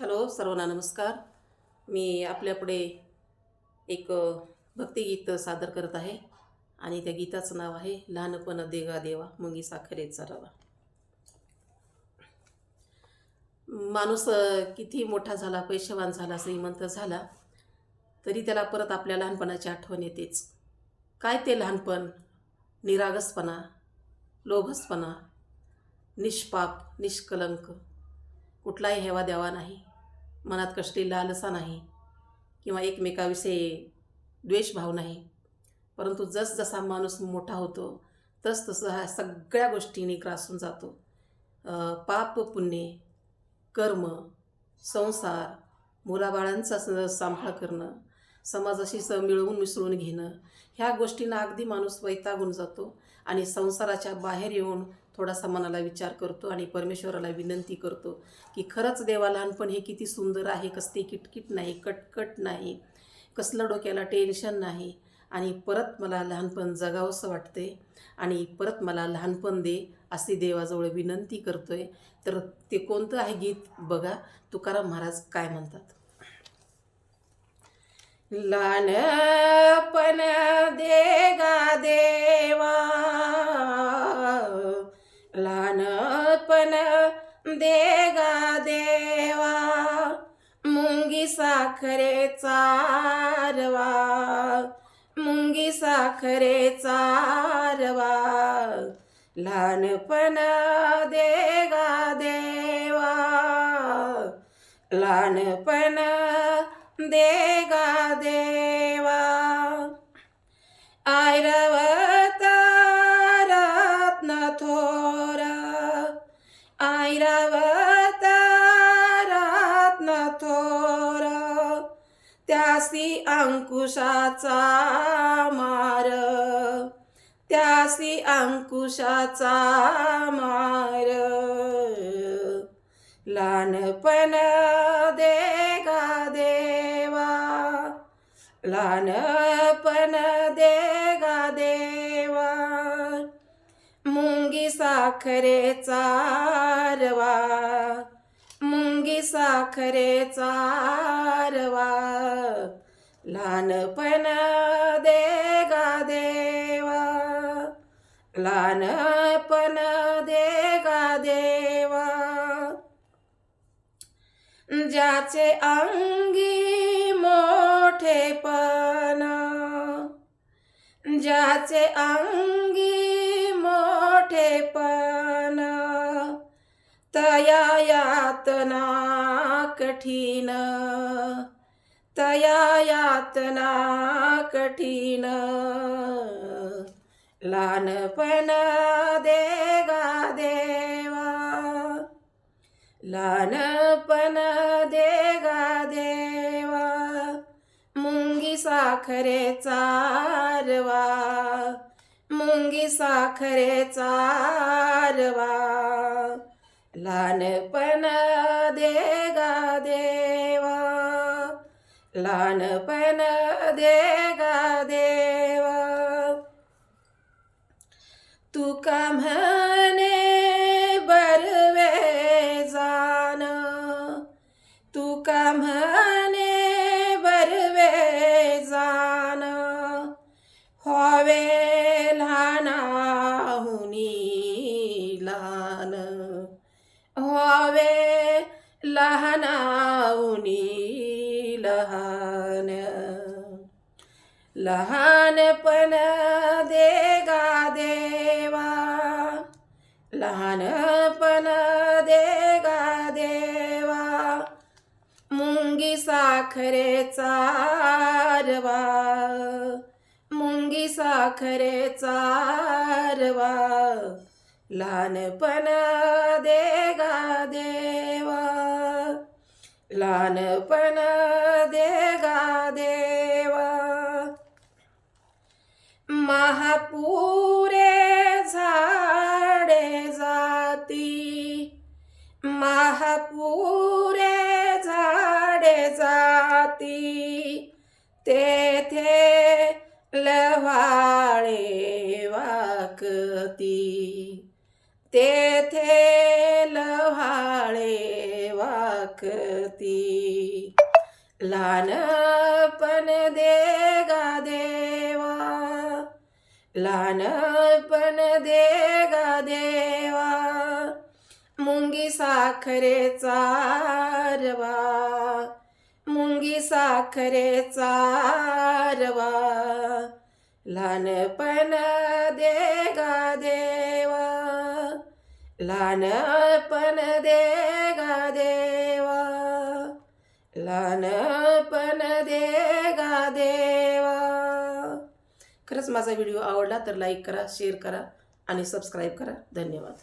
Hello सर्वांना नमस्कार. मी आपल्यापुढे एक भक्तिगीत सादर करत आहे आणि त्या गीताचं नाव आहे लहानपण देगा देवा मुंगी साखरेचा रवा माणूस किती मोठा झाला पैशवान झाला श्रीमंत झाला तरी त्याला परत आपल्या लहानपणाची आठवण येतेच. काय ते लहानपण? निरागसपणा लोभसपणा निष्पाप निष्कलंक कुठलाही हेवा देवा नाही. मनात कसली लालसा नाही. किंवा एकमेकाविषयी द्वेषभाव नाही. परंतु जसजसा माणूस मोठा होतो तस तसं सगळ्या गोष्टींनी ग्रासून जातो. पाप पुण्य कर्म संसार मुलाबाळांचा स- सांभाळ करणं समाजाशी स मिळवून मिसळून घेणं ह्या गोष्टींना अगदी माणूस वैतागून जातो आणि संसाराच्या बाहेर येऊन थोडासा मनाला विचार करतो आणि परमेश्वराला विनंती करतो की खरंच देवा लहानपण हे किती सुंदर आहे कसली किटकिट नाही कटकट नाही कसलं डोक्याला टेन्शन नाही आणि परत मला लहानपण जगावंसं वाटते आणि परत मला लहानपण दे असे देवाजवळ विनंती करतोय. तर ते कोणतं आहे गीत बघा. तुकाराम महाराज काय म्हणतात? लहानपण देगा देवा. लहानपण देगा देवा मुंगी साखरेचा रवा मुंगी साखरेचा रवा लहानपण देगा देवा लहानपण देगा देवा. ऐरावत थोर. त्यासी अंकुशाचा मार. त्यासी अंकुशाचा मार. लहानपण देगा देवा. लहानपण देगा देवा. साखरेचा रवा मुंगी साखरेचा रवा लहानपण देगा देवा. लहानपण देगा देवा. ज्याचे अंगी मोठेपण. ज्याचे अंगी पण तया यातना कठीण तया यातना कठीण. लहानपण देगा देवा लहानपण देगा देवा मुंगी साखरेचा रवा. गुंगी साखरेचा रवा लहानपण देगा देवा. लहानपण देगा देवा. तुका म्हणे बरवे जाण तुका म्हणे लहान. व्हावे लहानाहुनी लहान. लहानपण देगा देवा. लहानपण देगा देवा. मुंगी साखरेचा रवा मुंगी साखरेचा रवा लहानपण देगा देवा. लहानपण देगा देवा. महापुरे झाडे जाती. महापुरे झाडे जाती. तेथे लवाळे वाकती. तेथे लव्हाळे वाकती. लहानपण दे गा देवा. लहानपण दे गा देवा. मुंगी साखरेचा रवा मुंगी साखरेचा रवा लहानपण देगा देवा लहानपण दे गा देवा लहानपण दे गा देवा. खरंच माझा व्हिडिओ आवडला तर लाईक करा शेअर करा आणि सबस्क्राईब करा. धन्यवाद.